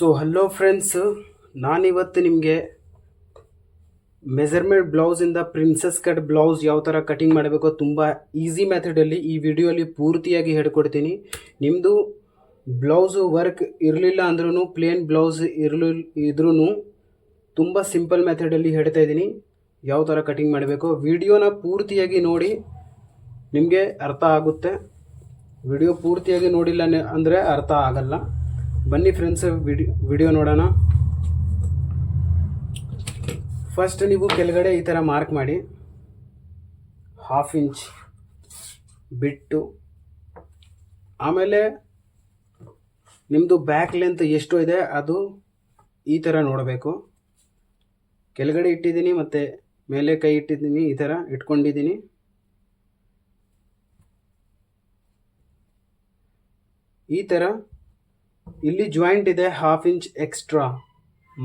So hello friends ನಾನಿವತ್ತು ನಿಮಗೆ measurement ಬ್ಲೌಸಿಂದ ಪ್ರಿನ್ಸಸ್ ಕಟ್ ಬ್ಲೌಸ್ ಯಾವ ಥರ ಕಟಿಂಗ್ ಮಾಡಬೇಕೋ ತುಂಬ ಈಸಿ ಮೆಥಡಲ್ಲಿ ಈ ವಿಡಿಯೋಲಿ ಪೂರ್ತಿಯಾಗಿ ಹೇಳ್ಕೊಡ್ತೀನಿ. ನಿಮ್ಮದು ಬ್ಲೌಸು ವರ್ಕ್ ಇರಲಿಲ್ಲ ಅಂದ್ರೂ ಪ್ಲೇನ್ ಬ್ಲೌಸ್ ಇರಲಿಲ್ಲ ಇದ್ರೂ ತುಂಬ ಸಿಂಪಲ್ ಮೆಥಡಲ್ಲಿ ಹೇಳ್ತಾ ಇದ್ದೀನಿ. ಯಾವ ಥರ ಕಟಿಂಗ್ ಮಾಡಬೇಕು? ವಿಡಿಯೋನ ಪೂರ್ತಿಯಾಗಿ ನೋಡಿ ನಿಮಗೆ ಅರ್ಥ ಆಗುತ್ತೆ. ವಿಡಿಯೋ ಪೂರ್ತಿಯಾಗಿ ನೋಡಿಲ್ಲ ಅಂದರೆ ಅರ್ಥ ಆಗಲ್ಲ. ಬನ್ನಿ ಫ್ರೆಂಡ್ಸ್ ವಿಡಿಯೋ ವಿಡಿಯೋ ನೋಡೋಣ. ಫಸ್ಟ್ ನೀವು ಕೆಳಗಡೆ ಈ ಥರ ಮಾರ್ಕ್ ಮಾಡಿ. ಹಾಫ್ ಇಂಚ್ ಬಿಟ್ಟು. ಆಮೇಲೆ ನಿಮ್ಮದು ಬ್ಯಾಕ್ ಲೆಂತ್ ಎಷ್ಟು ಇದೆ ಅದು ಈ ಥರ ನೋಡಬೇಕು. ಕೆಳಗಡೆ ಇಟ್ಟಿದ್ದೀನಿ ಮತ್ತು ಮೇಲೆ ಕೈ ಇಟ್ಟಿದ್ದೀನಿ ಈ ಥರ ಇಟ್ಕೊಂಡಿದ್ದೀನಿ. ಈ ಥರ ಇಲ್ಲಿ ಜಾಯಿಂಟ್ ಇದೆ ಹಾಫ್ ಇಂಚ್ ಎಕ್ಸ್ಟ್ರಾ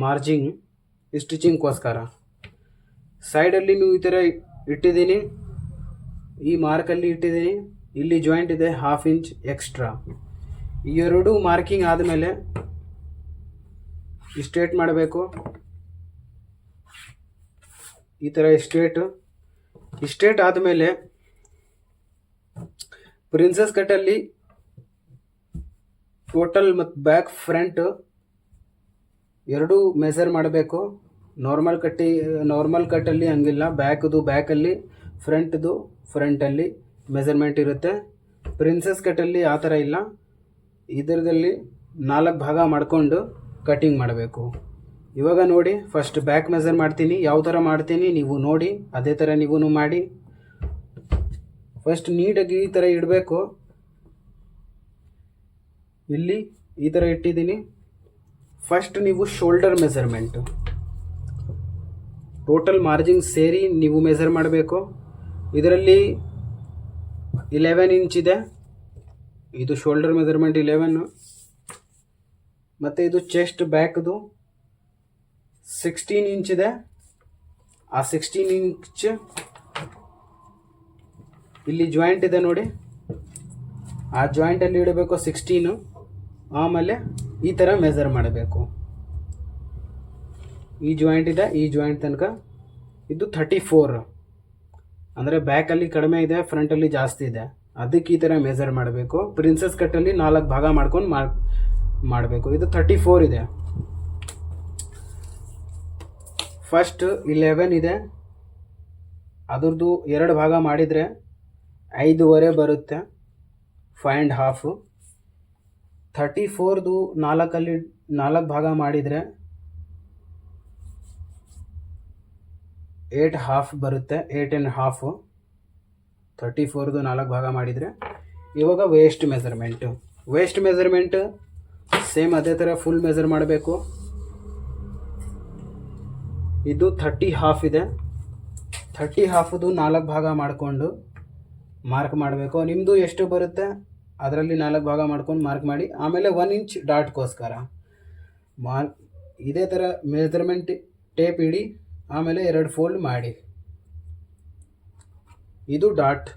ಮಾರ್ಜಿಂಗ್ ಸ್ಟಿಚಿಂಗ್ಗೋಸ್ಕರ ಸೈಡಲ್ಲಿ ನೀವು ಈ ಥರ ಇಟ್ಟಿದ್ದೀನಿ. ಈ ಮಾರ್ಕಲ್ಲಿ ಇಟ್ಟಿದ್ದೀನಿ. ಇಲ್ಲಿ ಜಾಯಿಂಟ್ ಇದೆ ಹಾಫ್ ಇಂಚ್ ಎಕ್ಸ್ಟ್ರಾ ಈ ಎರಡು ಮಾರ್ಕಿಂಗ್ ಆದಮೇಲೆ ಸ್ಟ್ರೇಟ್ ಮಾಡಬೇಕು. ಈ ಥರ ಸ್ಟ್ರೇಟ್ ಸ್ಟ್ರೇಟ್ ಆದಮೇಲೆ ಪ್ರಿನ್ಸಸ್ ಕಟ್ಟಲ್ಲಿ ಟೋಟಲ್ ಮತ್ತು ಬ್ಯಾಕ್ ಫ್ರಂಟ್ ಎರಡೂ ಮೆಸರ್ ಮಾಡಬೇಕು. ನಾರ್ಮಲ್ ಕಟ್ಟಿ ನಾರ್ಮಲ್ ಕಟ್ಟಲ್ಲಿ ಹಂಗಿಲ್ಲ. ಬ್ಯಾಕ್ದು ಬ್ಯಾಕಲ್ಲಿ ಫ್ರಂಟ್ದು ಫ್ರಂಟಲ್ಲಿ ಮೆಸರ್ಮೆಂಟ್ ಇರುತ್ತೆ. ಪ್ರಿನ್ಸಸ್ ಕಟ್ಟಲ್ಲಿ ಆ ಥರ ಇಲ್ಲ. ಇದರದಲ್ಲಿ ನಾಲ್ಕು ಭಾಗ ಮಾಡಿಕೊಂಡು ಕಟ್ಟಿಂಗ್ ಮಾಡಬೇಕು. ಇವಾಗ ನೋಡಿ ಫಸ್ಟ್ ಬ್ಯಾಕ್ ಮೆಸರ್ ಮಾಡ್ತೀನಿ. ಯಾವ ಥರ ಮಾಡ್ತೀನಿ ನೀವು ನೋಡಿ. ಅದೇ ಥರ ನೀವು ಮಾಡಿ. ಫಸ್ಟ್ ನೀಟಾಗಿ ಈ ಥರ ಇಡಬೇಕು. ಇಲ್ಲಿ ಈ ಥರ ಇಟ್ಟಿದ್ದೀನಿ. ಫಸ್ಟ್ ನೀವು ಶೋಲ್ಡರ್ ಮೆಸರ್ಮೆಂಟು ಟೋಟಲ್ ಮಾರ್ಜಿನ್ ಸೇರಿ ನೀವು ಮೆಸರ್ ಮಾಡಬೇಕು. ಇದರಲ್ಲಿ ಇಲೆವೆನ್ ಇಂಚ್ ಇದೆ. ಇದು ಶೋಲ್ಡರ್ ಮೆಸರ್ಮೆಂಟ್ ಇಲೆವೆನ್ನು ಮತ್ತು ಇದು ಚೆಸ್ಟ್ ಬ್ಯಾಕ್ದು ಸಿಕ್ಸ್ಟೀನ್ ಇಂಚ್ ಇದೆ. ಆ ಸಿಕ್ಸ್ಟೀನ್ ಇಂಚ್ ಇಲ್ಲಿ ಜಾಯಿಂಟ್ ಇದೆ ನೋಡಿ. ಆ ಜಾಯಿಂಟಲ್ಲಿ ಇಡಬೇಕು ಸಿಕ್ಸ್ಟೀನು ಆಮೇಲೆ ಈ ಥರ ಮೆಜರ್ ಮಾಡಬೇಕು. ಈ ಜಾಯಿಂಟ್ ಇದೆ, ಈ ಜಾಯಿಂಟ್ ತನಕ ಇದು ಥರ್ಟಿ ಫೋರ್ ಅಂದರೆ ಬ್ಯಾಕಲ್ಲಿ ಕಡಿಮೆ ಇದೆ ಫ್ರಂಟಲ್ಲಿ ಜಾಸ್ತಿ ಇದೆ. ಅದಕ್ಕೆ ಈ ಥರ ಮೆಜರ್ ಮಾಡಬೇಕು. ಪ್ರಿನ್ಸಸ್ ಕಟ್ಟಲ್ಲಿ ನಾಲ್ಕು ಭಾಗ ಮಾಡ್ಕೊಂಡು ಮಾಡಬೇಕು. ಇದು ಥರ್ಟಿ ಫೋರ್ ಇದೆ. ಫಸ್ಟ್ ಇಲೆವೆನ್ ಇದೆ. ಅದರದ್ದು ಎರಡು ಭಾಗ ಮಾಡಿದರೆ ಐದೂವರೆ ಬರುತ್ತೆ. ಫೈವ್ ಆ್ಯಂಡ್ ಹಾಫು ಥರ್ಟಿ ಫೋರ್ದು ನಾಲ್ಕಲ್ಲಿ ನಾಲ್ಕು ಭಾಗ ಮಾಡಿದರೆ ಏಟ್ ಹಾಫ್ ಬರುತ್ತೆ, ಏಟ್ ಆ್ಯಂಡ್ ಹಾಫು. ಥರ್ಟಿ ಫೋರ್ದು ನಾಲ್ಕು ಭಾಗ ಮಾಡಿದರೆ ಇವಾಗ waist measurement waist measurement same ಅದೇ ಥರ ಫುಲ್ ಮೆಸರ್ ಮಾಡಬೇಕು. ಇದು ಥರ್ಟಿ ಹಾಫ್ ಇದೆ. ಥರ್ಟಿ ಹಾಫದು ನಾಲ್ಕು ಭಾಗ ಮಾಡಿಕೊಂಡು ಮಾರ್ಕ್ ಮಾಡಬೇಕು. ನಿಮ್ಮದು ಎಷ್ಟು ಬರುತ್ತೆ? ಅದರಲ್ಲಿ ನಾಲ್ಕು ಭಾಗ ಮಾಡ್ಕೊಂಡು ಮಾರ್ಕ್ ಮಾಡಿ, ಆಮೇಲೆ ಒನ್ ಇಂಚ್ ಡಾಟ್ಗೋಸ್ಕರ ಮಾರ್ಕ್ ಇದೇ ಥರ ಮೆಜರ್ಮೆಂಟ್ ಟೇಪ್ ಇಡಿ, ಆಮೇಲೆ ಎರಡು ಫೋಲ್ಡ್ ಮಾಡಿ. ಇದು ಡಾಟ್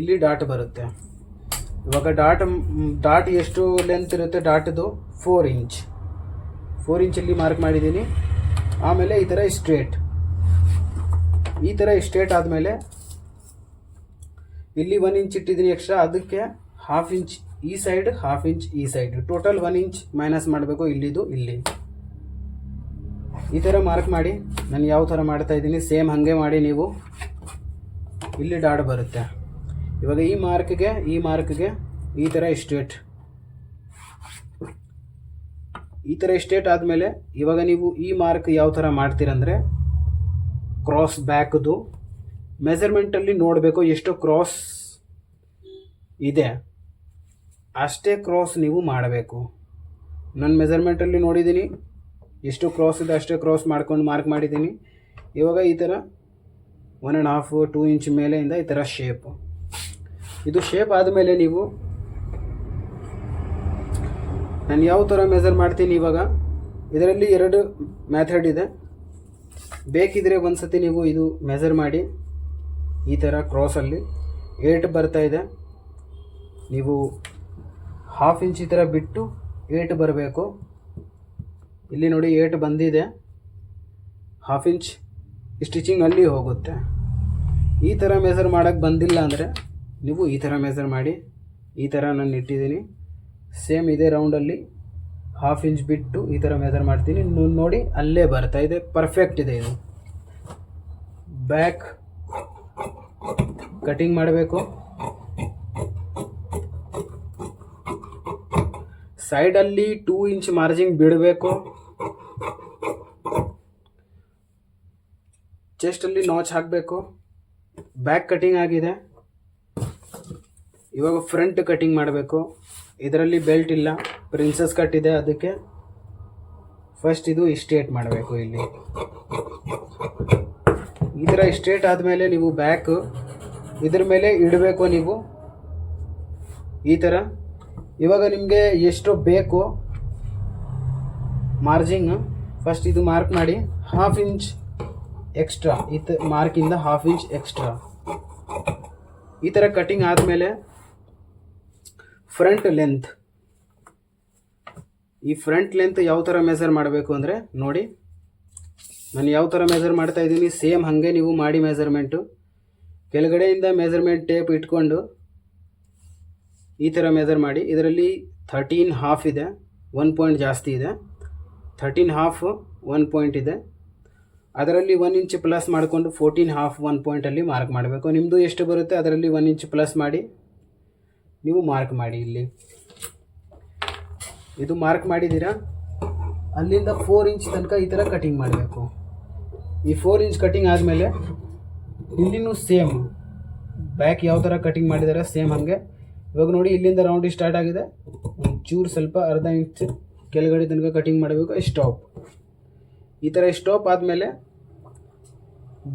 ಇಲ್ಲಿ ಡಾಟ್ ಬರುತ್ತೆ. ಇವಾಗ ಡಾಟ್ ಡಾಟ್ ಎಷ್ಟು ಲೆಂತ್ ಇರುತ್ತೆ? ಡಾಟ್ದು ಫೋರ್ ಇಂಚ್ ಫೋರ್ ಇಂಚಲ್ಲಿ ಮಾರ್ಕ್ ಮಾಡಿದ್ದೀನಿ. ಆಮೇಲೆ ಈ ಥರ ಸ್ಟ್ರೇಟ್ ಈ ಥರ ಸ್ಟ್ರೇಟ್ ಆದಮೇಲೆ ಇಲ್ಲಿ ಒನ್ ಇಂಚ್ ಇಟ್ಟಿದ್ದೀನಿ ಎಕ್ಸ್ಟ್ರಾ ಅದಕ್ಕೆ ಹಾಫ್ ಇಂಚ್ ಈ ಸೈಡ್ ಹಾಫ್ ಇಂಚ್ ಈ side total one inch minus ಮಾಡಬೇಕು, ಇಲ್ಲಿದು ಇಲ್ಲಿ. ಈ ಥರ ಮಾರ್ಕ್ ಮಾಡಿ. ನಾನು ಯಾವ ಥರ ಮಾಡ್ತಾ ಇದ್ದೀನಿ ಸೇಮ್ ಹಾಗೆ ಮಾಡಿ ನೀವು. ಇಲ್ಲಿ ಡಾಡ್ ಬರುತ್ತೆ. ಇವಾಗ ಈ ಮಾರ್ಕ್ಗೆ ಈ ಮಾರ್ಕ್ಗೆ ಈ ಥರ ಎಸ್ಟೇಟ್ ಈ ಥರ ಎಸ್ಟೇಟ್ ಆದಮೇಲೆ ಇವಾಗ ನೀವು ಈ ಮಾರ್ಕ್ ಯಾವ ಥರ ಮಾಡ್ತೀರಂದರೆ ಕ್ರಾಸ್ ಬ್ಯಾಕ್ದು ಮೆಜರ್ಮೆಂಟಲ್ಲಿ ನೋಡಬೇಕು ಎಷ್ಟು ಕ್ರಾಸ್ ಇದೆ. ಅಷ್ಟೇ ಕ್ರಾಸ್ ನೀವು ಮಾಡಬೇಕು. ನನ್ನ ಮೆಜರ್ಮೆಂಟಲ್ಲಿ ನೋಡಿದ್ದೀನಿ ಎಷ್ಟು ಕ್ರಾಸ್ ಇದೆ, ಅಷ್ಟೇ ಕ್ರಾಸ್ ಮಾಡ್ಕೊಂಡು ಮಾರ್ಕ್ ಮಾಡಿದ್ದೀನಿ ಇವಾಗ ಈ ಥರ one and half two inch ಮೇಲೆಯಿಂದ ಈ ಥರ ಶೇಪ್ ಇದು ಶೇಪ್ ಆದಮೇಲೆ ನೀವು ನಾನು ಯಾವ ಥರ ಮೆಜರ್ ಮಾಡ್ತೀನಿ ಇವಾಗ? ಇದರಲ್ಲಿ ಎರಡು ಮ್ಯಾಥಡ್ ಇದೆ. ಬೇಕಿದ್ರೆ ಒಂದು ಸತಿ ನೀವು ಇದು ಮೆಜರ್ ಮಾಡಿ. ಈ ಥರ ಕ್ರಾಸಲ್ಲಿ ಏಟ್ ಬರ್ತಾ ಇದೆ. ನೀವು ಹಾಫ್ ಇಂಚ್ ಈ ಥರ ಬಿಟ್ಟು ಏಟ್ ಬರಬೇಕು. ಇಲ್ಲಿ ನೋಡಿ ಏಟ್ ಬಂದಿದೆ. ಹಾಫ್ ಇಂಚ್ ಸ್ಟಿಚಿಂಗ್ ಅಲ್ಲಿ ಹೋಗುತ್ತೆ. ಈ ಥರ ಮೆಸರ್ ಮಾಡೋಕ್ಕೆ ಬಂದಿಲ್ಲ ಅಂದರೆ ನೀವು ಈ ಥರ ಮೆಸರ್ ಮಾಡಿ, ಈ ಥರ ನಾನು ಇಟ್ಟಿದ್ದೀನಿ. ಸೇಮ್ ಇದೇ ರೌಂಡಲ್ಲಿ ಹಾಫ್ ಇಂಚ್ ಬಿಟ್ಟು ಈ ಥರ ಮೆಸರ್ ಮಾಡ್ತೀನಿ. ನೋಡಿ ಅಲ್ಲೇ ಬರ್ತಾ ಇದೆ. ಪರ್ಫೆಕ್ಟ್ ಇದೆ ಇದು. ಬ್ಯಾಕ್ ಕಟಿಂಗ್ ಮಾಡಬೇಕು. ಸೈಡಲ್ಲಿ ಟೂ ಇಂಚ್ ಮಾರ್ಜಿನ್ ಬಿಡಬೇಕು ಚೆಸ್ಟಲ್ಲಿ ನಾಚ್ ಹಾಕಬೇಕು. ಬ್ಯಾಕ್ ಕಟಿಂಗ್ ಆಗಿದೆ. ಇವಾಗ ಫ್ರಂಟ್ ಕಟಿಂಗ್ ಮಾಡಬೇಕು. ಇದರಲ್ಲಿ ಬೆಲ್ಟ್ ಇಲ್ಲ. ಪ್ರಿನ್ಸಸ್ ಕಟ್ ಇದೆ ಅದಕ್ಕೆ. ಫಸ್ಟ್ ಇದು ಸ್ಟ್ರೇಟ್ ಮಾಡಬೇಕು ಇಲ್ಲಿ. ಈ ಥರ ಸ್ಟ್ರೇಟ್ ಆದಮೇಲೆ ನೀವು ಬ್ಯಾಕ್ ಇದ್ರ ಮೇಲೆ ಇಡಬೇಕು ನೀವು. ಈ ಥರ ಇವಾಗ ನಿಮಗೆ ಎಷ್ಟು ಬೇಕು ಮಾರ್ಜಿಂಗ್ ಫಸ್ಟ್ ಇದು ಮಾರ್ಕ್ ಮಾಡಿ ಹಾಫ್ ಇಂಚ್ ಎಕ್ಸ್ಟ್ರಾ ಇತ್ ಮಾರ್ಕಿಂದ ಹಾಫ್ ಇಂಚ್ ಎಕ್ಸ್ಟ್ರಾ ಈ ಥರ ಕಟಿಂಗ್ ಆದಮೇಲೆ ಫ್ರಂಟ್ ಲೆಂತ್ ಈ ಫ್ರಂಟ್ ಲೆಂತ್ ಯಾವ ಥರ ಮೆಸರ್ ಮಾಡಬೇಕು ಅಂದರೆ, ನೋಡಿ. ನಾನು ಯಾವ ಥರ ಮೆಸರ್ ಮಾಡ್ತಾ ಇದ್ದೀನಿ ಸೇಮ್ ಹಾಗೆ ನೀವು ಮಾಡಿ ಮೆಸರ್ಮೆಂಟು ಕೆಳಗಡೆಯಿಂದ ಮೆಸರ್ಮೆಂಟ್ ಟೇಪ್ ಇಟ್ಕೊಂಡು ಈ ಥರ ಮೆಸರ್ ಮಾಡಿ. ಇದರಲ್ಲಿ ಥರ್ಟೀನ್ ಹಾಫ್ ಇದೆ ಒನ್ ಪಾಯಿಂಟ್ ಜಾಸ್ತಿ ಇದೆ. ಥರ್ಟೀನ್ ಹಾಫ್ ಒನ್ ಪಾಯಿಂಟ್ ಇದೆ. ಅದರಲ್ಲಿ ಒನ್ ಇಂಚ್ ಪ್ಲಸ್ ಮಾಡಿಕೊಂಡು ಫೋರ್ಟೀನ್ ಹಾಫ್ ಒನ್ ಪಾಯಿಂಟಲ್ಲಿ ಮಾರ್ಕ್ ಮಾಡಬೇಕು. ನಿಮ್ಮದು ಎಷ್ಟು ಬರುತ್ತೆ ಅದರಲ್ಲಿ ಒನ್ ಇಂಚ್ ಪ್ಲಸ್ ಮಾಡಿ. ನೀವು ಮಾರ್ಕ್ ಮಾಡಿ ಇಲ್ಲಿ. ಇದು ಮಾರ್ಕ್ ಮಾಡಿದ್ದೀರಾ? ಅಲ್ಲಿಂದ ಫೋರ್ ಇಂಚ್ ತನಕ ಈ ಥರ ಕಟಿಂಗ್ ಮಾಡಬೇಕು. ಈ ಫೋರ್ ಇಂಚ್ ಕಟಿಂಗ್ ಆದಮೇಲೆ ಇಲ್ಲಿನೂ ಸೇಮ್ ಬ್ಯಾಕ್ ಯಾವ ಥರ ಕಟಿಂಗ್ ಮಾಡಿದ್ದಾರೆ ಸೇಮ್ ಹಾಗೆ. ಇವಾಗ ನೋಡಿ ಇಲ್ಲಿಂದ ರೌಂಡ್ ಸ್ಟಾರ್ಟ್ ಆಗಿದೆ. ಚೂರು ಸ್ವಲ್ಪ ಅರ್ಧ ಇಂಚ್ ಕೆಳಗಡೆ ತನಕ ಕಟಿಂಗ್ ಮಾಡಬೇಕು ಸ್ಟಾಪ್ ಈ ಥರ ಸ್ಟಾಪ್ ಆದಮೇಲೆ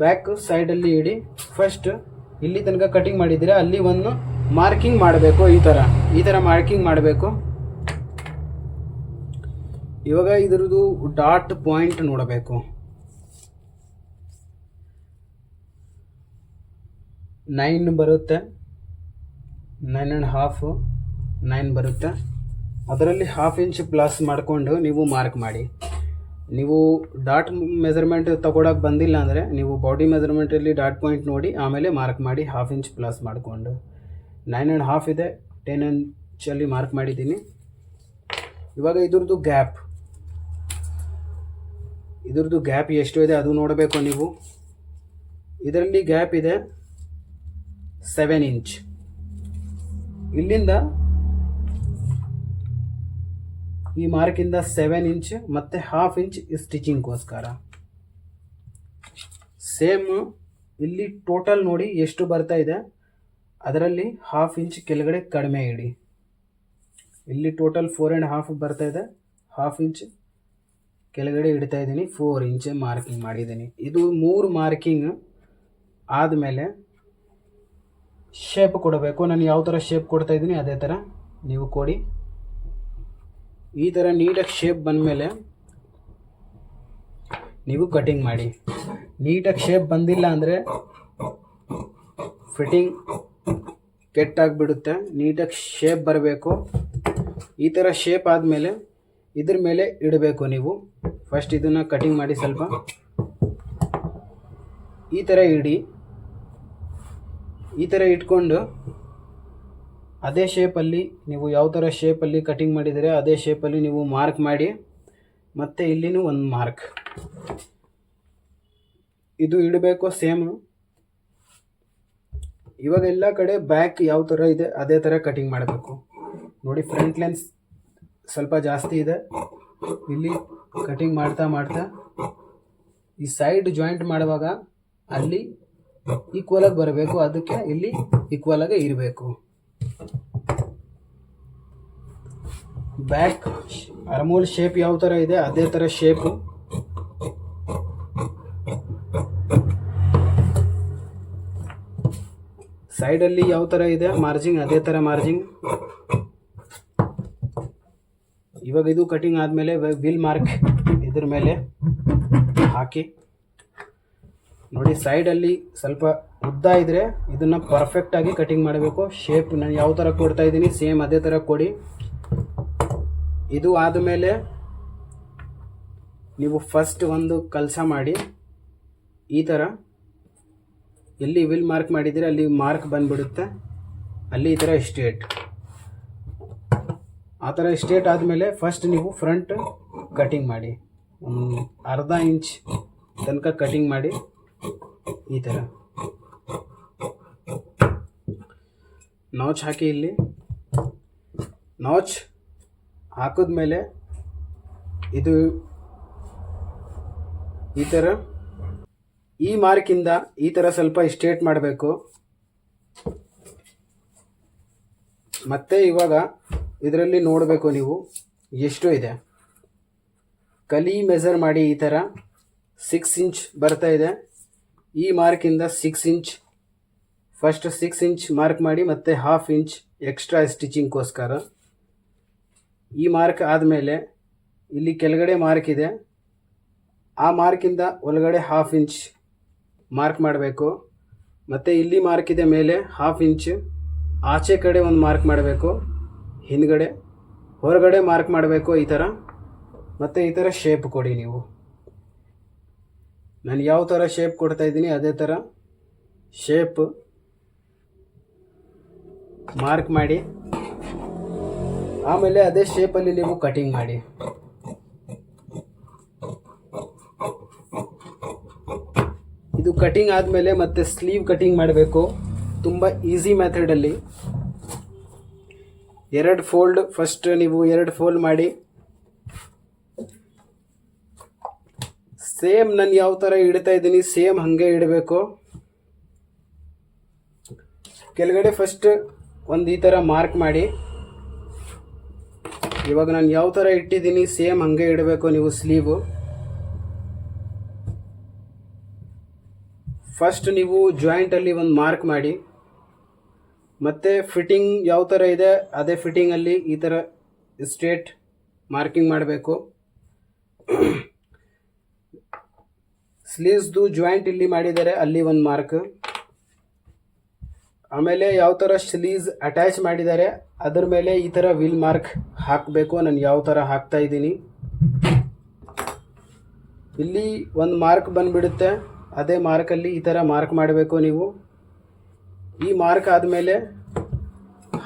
ಬ್ಯಾಕ್ ಸೈಡಲ್ಲಿ ಇಡಿ. ಫಸ್ಟ್ ಇಲ್ಲಿ ತನಕ ಕಟಿಂಗ್ ಮಾಡಿದರೆ ಅಲ್ಲಿ ಒಂದು ಮಾರ್ಕಿಂಗ್ ಮಾಡಬೇಕು ಈ ಥರ ಈ ಥರ ಮಾರ್ಕಿಂಗ್ ಮಾಡಬೇಕು. ಇವಾಗ ಇದರದು ಡಾಟ್ ಪಾಯಿಂಟ್ ನೋಡಬೇಕು. ನೈನ್ ಬರುತ್ತೆ. ನೈನ್ ಆ್ಯಂಡ್ ಹಾಫ್ ನೈನ್ ಬರುತ್ತೆ. ಅದರಲ್ಲಿ ಹಾಫ್ ಇಂಚ್ ಪ್ಲಸ್ ಮಾಡಿಕೊಂಡು ನೀವು ಮಾರ್ಕ್ ಮಾಡಿ. ನೀವು ಡಾಟ್ ಮೆಜರ್ಮೆಂಟ್ ತಗೊಳಕ್ಕೆ ಬಂದಿಲ್ಲ ಅಂದರೆ ನೀವು ಬಾಡಿ ಮೆಜರ್ಮೆಂಟಲ್ಲಿ ಡಾಟ್ ಪಾಯಿಂಟ್ ನೋಡಿ ಆಮೇಲೆ ಮಾರ್ಕ್ ಮಾಡಿ ಹಾಫ್ ಇಂಚ್ ಪ್ಲಸ್ ಮಾಡಿಕೊಂಡು. ನೈನ್ ಆ್ಯಂಡ್ ಹಾಫ್ ಇದೆ ಟೆನ್ ಇಂಚಲ್ಲಿ ಮಾರ್ಕ್ ಮಾಡಿದ್ದೀನಿ. ಇವಾಗ ಇದ್ರದ್ದು ಗ್ಯಾಪ್ ಇದ್ರದ್ದು ಗ್ಯಾಪ್ ಎಷ್ಟು ಇದೆ ಅದು ನೋಡಬೇಕು ನೀವು. ಇದರಲ್ಲಿ ಗ್ಯಾಪ್ ಇದೆ ಸೆವೆನ್ ಇಂಚ್ ಇಲ್ಲಿಂದ ಈ ಮಾರ್ಕಿಂದ ಸೆವೆನ್ ಇಂಚ್ ಮತ್ತು ಹಾಫ್ ಇಂಚ್ ಸ್ಟಿಚಿಂಗ್ಗೋಸ್ಕರ ಸೇಮ್ ಇಲ್ಲಿ ಟೋಟಲ್ ನೋಡಿ ಎಷ್ಟು ಬರ್ತಾ ಇದೆ. ಅದರಲ್ಲಿ ಹಾಫ್ ಇಂಚ್ ಕೆಳಗಡೆ ಕಡಿಮೆ ಇಡಿ. ಇಲ್ಲಿ ಟೋಟಲ್ ಫೋರ್ ಆ್ಯಂಡ್ ಹಾಫ್ ಬರ್ತಾ ಇದೆ. ಹಾಫ್ ಇಂಚ್ ಕೆಳಗಡೆ ಇಡ್ತಾ ಇದ್ದೀನಿ. ಫೋರ್ ಇಂಚ್ ಮಾರ್ಕಿಂಗ್ ಮಾಡಿದ್ದೀನಿ. ಇದು ಮೂರು ಮಾರ್ಕಿಂಗ್ ಆದಮೇಲೆ ಶೇಪ್ ಕೊಡಬೇಕು. ನಾನು ಯಾವ ಥರ ಶೇಪ್ ಕೊಡ್ತಾ ಇದ್ದೀನಿ, ಅದೇ ಥರ ನೀವು ಕೊಡಿ. ಈ ಥರ ನೀಟಾಗಿ ಶೇಪ್ ಬಂದಮೇಲೆ ನೀವು ಕಟಿಂಗ್ ಮಾಡಿ. ನೀಟಾಗಿ ಶೇಪ್ ಬಂದಿಲ್ಲ ಅಂದರೆ ಫಿಟ್ಟಿಂಗ್ ಕೆಟ್ಟಾಗಿಬಿಡುತ್ತೆ. ನೀಟಾಗಿ ಶೇಪ್ ಬರಬೇಕು. ಈ ಥರ ಶೇಪ್ ಆದಮೇಲೆ ಇದ್ರ ಮೇಲೆ ಇಡಬೇಕು ನೀವು. ಫಸ್ಟ್ ಇದನ್ನು ಕಟಿಂಗ್ ಮಾಡಿ ಸ್ವಲ್ಪ. ಈ ಥರ ಇಡಿ. ಈ ಥರ ಇಟ್ಕೊಂಡು ಅದೇ ಶೇಪಲ್ಲಿ ನೀವು ಯಾವ ಥರ ಶೇಪಲ್ಲಿ ಕಟಿಂಗ್ ಮಾಡಿದರೆ ಅದೇ ಶೇಪಲ್ಲಿ ನೀವು ಮಾರ್ಕ್ ಮಾಡಿ ಮತ್ತು ಇಲ್ಲಿನೂ ಒಂದು ಮಾರ್ಕ್ ಇದು ಇಡಬೇಕು ಸೇಮ್ ಇವಾಗ ಎಲ್ಲ ಕಡೆ ಬ್ಯಾಕ್ ಯಾವ ಥರ ಇದೆ ಅದೇ ಥರ ಕಟಿಂಗ್ ಮಾಡಬೇಕು. ನೋಡಿ ಫ್ರಂಟ್ ಲೆನ್ಸ್ ಸ್ವಲ್ಪ ಜಾಸ್ತಿ ಇದೆ. ಇಲ್ಲಿ ಕಟಿಂಗ್ ಮಾಡ್ತಾ ಮಾಡ್ತಾ ಈ ಸೈಡ್ ಜಾಯಿಂಟ್ ಮಾಡುವಾಗ ಅಲ್ಲಿ ಈಕ್ವಲ್ ಆಗಿ ಬರಬೇಕು. ಅದಕ್ಕೆ ಇಲ್ಲಿ ಈಕ್ವಲ್ ಆಗಿ ಇರಬೇಕು. ಬ್ಯಾಕ್ ಅರ್ಮೋಲ್ ಶೇಪ್ ಯಾವ ಥರ ಇದೆ? ಅದೇ ಥರ ಶೇಪು ಸೈಡಲ್ಲಿ ಯಾವ ಥರ ಇದೆ? ಮಾರ್ಜಿಂಗ್ ಅದೇ ಥರ ಮಾರ್ಜಿಂಗ್ ಇವಾಗ ಇದು ಕಟಿಂಗ್ ಆದಮೇಲೆ ವಿಲ್ ಮಾರ್ಕ್ ಇದ್ರ ಮೇಲೆ ಹಾಕಿ. ನೋಡಿ ಸೈಡಲ್ಲಿ ಸ್ವಲ್ಪ ಉದ್ದ ಇದ್ದರೆ ಇದನ್ನು ಪರ್ಫೆಕ್ಟಾಗಿ ಕಟಿಂಗ್ ಮಾಡಬೇಕು. ಶೇಪ್ ನಾನು ಯಾವ ಥರ ಕೊಡ್ತಾ ಇದ್ದೀನಿ ಸೇಮ್ ಅದೇ ಥರ ಕೊಡಿ. ಇದು ಆದಮೇಲೆ ನೀವು ಫಸ್ಟ್ ಒಂದು ಕೆಲಸ ಮಾಡಿ, ಈ ಥರ ಎಲ್ಲಿ ವಿಲ್ ಮಾರ್ಕ್ ಮಾಡಿದರೆ ಅಲ್ಲಿ ಮಾರ್ಕ್ ಬಂದ್ಬಿಡುತ್ತೆ. ಅಲ್ಲಿ ಈ ಥರ ಸ್ಟೇಟ್ ಆ ಥರ ಸ್ಟೇಟ್ ಆದಮೇಲೆ ಫಸ್ಟ್ ನೀವು ಫ್ರಂಟ್ ಕಟಿಂಗ್ ಮಾಡಿ. ಅರ್ಧ ಇಂಚ್ ತನಕ ಕಟಿಂಗ್ ಮಾಡಿ. ಈ ಥರ ನಾಚ್ ಹಾಕಿ ಇಲ್ಲಿ. ನಾಚ್ ಹಾಕಿದ್ಮೇಲೆ ಇದು ಈ ಥರ ಈ ಮಾರ್ಕಿಂದ ಈ ಥರ ಸ್ವಲ್ಪ ಸ್ಟ್ರೇಟ್ ಮಾಡಬೇಕು. ಮತ್ತೆ ಇವಾಗ ಇದರಲ್ಲಿ ನೋಡಬೇಕು ನೀವು ಎಷ್ಟು ಇದೆ. ಕಲಿ ಮೆಜರ್ ಮಾಡಿ ಈ ಥರ ಸಿಕ್ಸ್ ಇಂಚ್ ಬರ್ತಾ ಇದೆ. ಈ ಮಾರ್ಕಿಂದ six inch first six inch mark ಮಾಡಿ ಮತ್ತೆ ಹಾಫ್ ಇಂಚ್ ಎಕ್ಸ್ಟ್ರಾ ಸ್ಟಿಚಿಂಗ್ಗೋಸ್ಕರ ಈ ಮಾರ್ಕ್ ಆದಮೇಲೆ ಇಲ್ಲಿ ಕೆಳಗಡೆ ಮಾರ್ಕ್ ಇದೆ. ಆ ಮಾರ್ಕಿಂದ ಒಳಗಡೆ ಹಾಫ್ ಇಂಚ್ ಮಾರ್ಕ್ ಮಾಡಬೇಕು. ಮತ್ತು ಇಲ್ಲಿ ಮಾರ್ಕ್ ಇದೆ ಮೇಲೆ ಹಾಫ್ ಇಂಚ್ ಆಚೆ ಕಡೆ ಒಂದು ಮಾರ್ಕ್ ಮಾಡಬೇಕು. ಹಿಂದ್ಗಡೆ, ಹೊರಗಡೆ ಮಾರ್ಕ್ ಮಾಡಬೇಕು ಈ ಥರ ಮತ್ತು ಈ ಥರ ಶೇಪ್ ಕೊಡಿ ನೀವು. ನಾನು ಯಾವ ಥರ ಶೇಪ್ ಕೊಡ್ತಾ ಇದ್ದೀನಿ, ಅದೇ ಥರ ಶೇಪ್ ಮಾರ್ಕ್ ಮಾಡಿ. ಆಮೇಲೆ ಅದೇ ಶೇಪಲ್ಲಿ ನೀವು ಕಟಿಂಗ್ ಮಾಡಿ. ಇದು ಕಟಿಂಗ್ ಆದಮೇಲೆ ಮತ್ತೆ ಸ್ಲೀವ್ ಕಟಿಂಗ್ ಮಾಡಬೇಕು. ತುಂಬ ಈಸಿ ಮೆಥಡಲ್ಲಿ ಎರಡು ಫೋಲ್ಡ್ ಫಸ್ಟ್ ನೀವು ಎರಡು ಫೋಲ್ಡ್ ಮಾಡಿ. ಸೇಮ್ ನಾನು ಯಾವ ಥರ ಇಡ್ತಾ ಇದ್ದೀನಿ, ಸೇಮ್ ಹಾಗೆ ಇಡಬೇಕು. ಕೆಳಗಡೆ ಫಸ್ಟ್ ಒಂದು ಈ ಥರ ಮಾರ್ಕ್ ಮಾಡಿ. ಇವಾಗ ನಾನು ಯಾವ ಥರ ಇಟ್ಟಿದ್ದೀನಿ, ಸೇಮ್ ಹಾಗೆ ಇಡಬೇಕು ನೀವು ಸ್ಲೀವು ಫಸ್ಟ್ ನೀವು ಜಾಯಿಂಟಲ್ಲಿ ಒಂದು ಮಾರ್ಕ್ ಮಾಡಿ. ಮತ್ತು ಫಿಟ್ಟಿಂಗ್ ಯಾವ ಥರ ಇದೆ, ಅದೇ ಫಿಟ್ಟಿಂಗಲ್ಲಿ ಈ ಥರ ಸ್ಟ್ರೇಟ್ ಮಾರ್ಕಿಂಗ್ ಮಾಡಬೇಕು. ಸ್ಲೀವ್ಸ್ದು ಜಾಯಿಂಟ್ ಇಲ್ಲಿ ಮಾಡಿದ್ದಾರೆ, ಅಲ್ಲಿ ಒಂದು ಮಾರ್ಕ್. ಆಮೇಲೆ ಯಾವ ಥರ ಸ್ಲೀವ್ಸ್ ಅಟ್ಯಾಚ್ ಮಾಡಿದ್ದಾರೆ, ಅದರ ಮೇಲೆ ಈ ಥರ ವಿಲ್ ಮಾರ್ಕ್ ಹಾಕಬೇಕು, ನಾನು ಯಾವ ಥರ ಹಾಕ್ತಾ ಇದ್ದೀನಿ. ಇಲ್ಲಿ ಒಂದು ಮಾರ್ಕ್ ಬಂದುಬಿಡುತ್ತೆ, ಅದೇ ಮಾರ್ಕಲ್ಲಿ ಈ ಥರ ಮಾರ್ಕ್ ಮಾಡಬೇಕು ನೀವು. ಈ ಮಾರ್ಕ್ ಆದಮೇಲೆ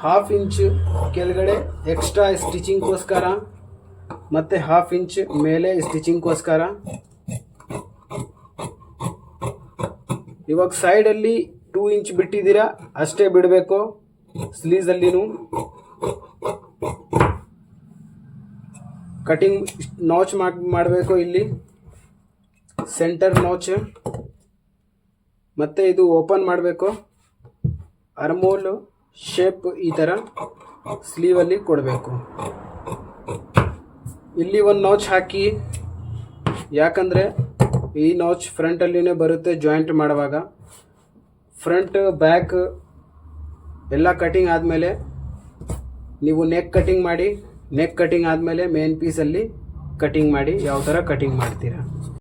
ಹಾಫ್ ಇಂಚ್ ಕೆಳಗಡೆ ಎಕ್ಸ್ಟ್ರಾ ಸ್ಟಿಚಿಂಗ್ಗೋಸ್ಕರ ಮತ್ತು ಹಾಫ್ ಇಂಚ್ ಮೇಲೆ ಸ್ಟಿಚಿಂಗ್ಗೋಸ್ಕರ ಇವಾಗ ಸೈಡಲ್ಲಿ ಟೂ ಇಂಚ್ ಬಿಟ್ಟಿದ್ದೀರಾ, ಅಷ್ಟೇ ಬಿಡಬೇಕು. ಸ್ಲೀಸಲ್ಲಿನೂ ಕಟಿಂಗ್ ನಾಚ್ ಮಾಡಬೇಕು ಇಲ್ಲಿ. ಸೆಂಟರ್ ನಾಚ್ ಮತ್ತೆ ಇದು ಓಪನ್ ಮಾಡಬೇಕು. ಅರ್ಮೋಲ್ ಶೇಪ್ ಈ ಥರ ಸ್ಲೀವಲ್ಲಿ ಕೊಡಬೇಕು. ಇಲ್ಲಿ ಒಂದು ನಾಚ್ ಹಾಕಿ, ಯಾಕಂದರೆ ಈ ನಾಚ್ ಫ್ರಂಟಲ್ಲಿನೇ ಬರುತ್ತೆ ಜಾಯಿಂಟ್ ಮಾಡುವಾಗ. ಫ್ರಂಟ್ ಬ್ಯಾಕ್ ಎಲ್ಲ ಕಟಿಂಗ್ ಆದಮೇಲೆ ನೀವು ನೆಕ್ ಕಟಿಂಗ್ ಮಾಡಿ ನೆಕ್ ಕಟಿಂಗ್ ಆದಮೇಲೆ ಮೇನ್ ಪೀಸಲ್ಲಿ ಕಟಿಂಗ್ ಮಾಡಿ ಯಾವ ಥರ ಕಟಿಂಗ್ ಮಾಡ್ತೀರಾ?